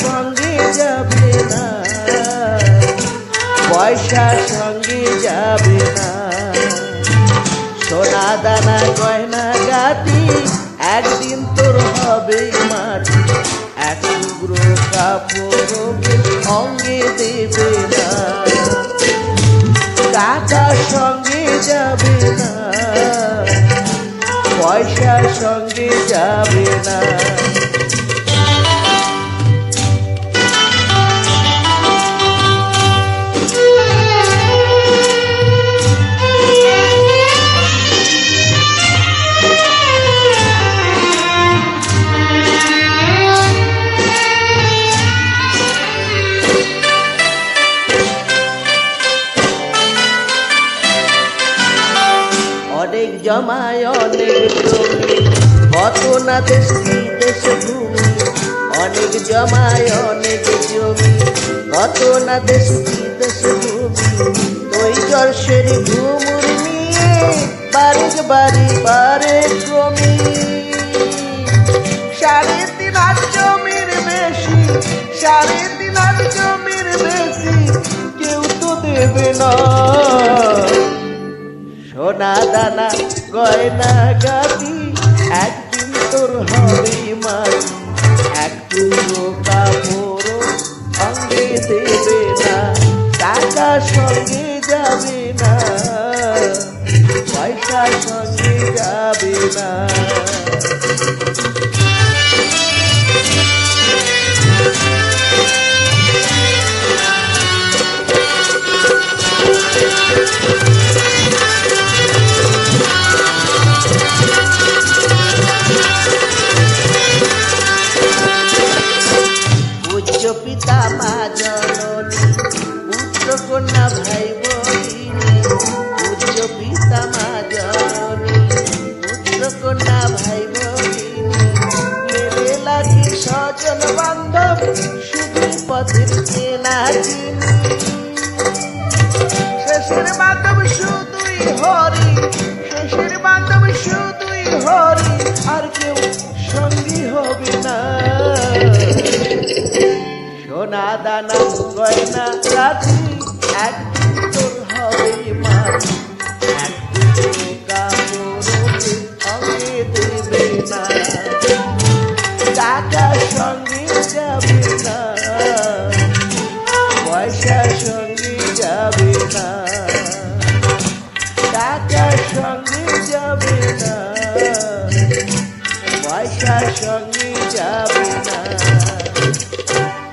সঙ্গে যাবে না। পয়সা সঙ্গে যাবে না। সোনা দানা, গয়না গাতি একদিন তোর হবে মাটি। এক টুকরো কাপড় অঙ্গে দেবে না। টাকা সঙ্গে যাবে না। পয়সা সঙ্গে যাবে না। জমায় অনেক জমি। কত না দেশ দেশ ভূমি, অনেক জমায় অনেক জমি। কত না দেশ দেশ ভূমি তুই জর্ষের ঘুমুর নিয়ে বাড়ির বাড়ি বারে ক্রমি সাড়ে তিন জমির বেশি, সাড়ে তিন জমির বেশি কেউ তো দেবে না। সোনা দানা গয়না গাতি একদিন তোর হবে মাটি। এক টুকরো কাপড় সঙ্গে দেবে না, টাকা সঙ্গে যাবে না, পয়সা সঙ্গে যাবে না। পূজ্য পিতা মা জননী পুত্র কন্যা ভাই বোনিনী পূজ্য পিতা মা জননী পুত্র কন্যা ভাই বোনিনী মেলে লাগি স্বজন বান্ধব, শুধু পথের চেনা চিনি শেষের বান্ধব শুধুই হরি শেষের বান্ধব শুধুই হরি, আর কেউ সঙ্গী হবে সোনা দানা গয়না রাতি এক তোর হবে মাটি এক কাপড়ে অঙ্গে দেবে না টাকার সঙ্গে যাবে না পয়সার সঙ্গে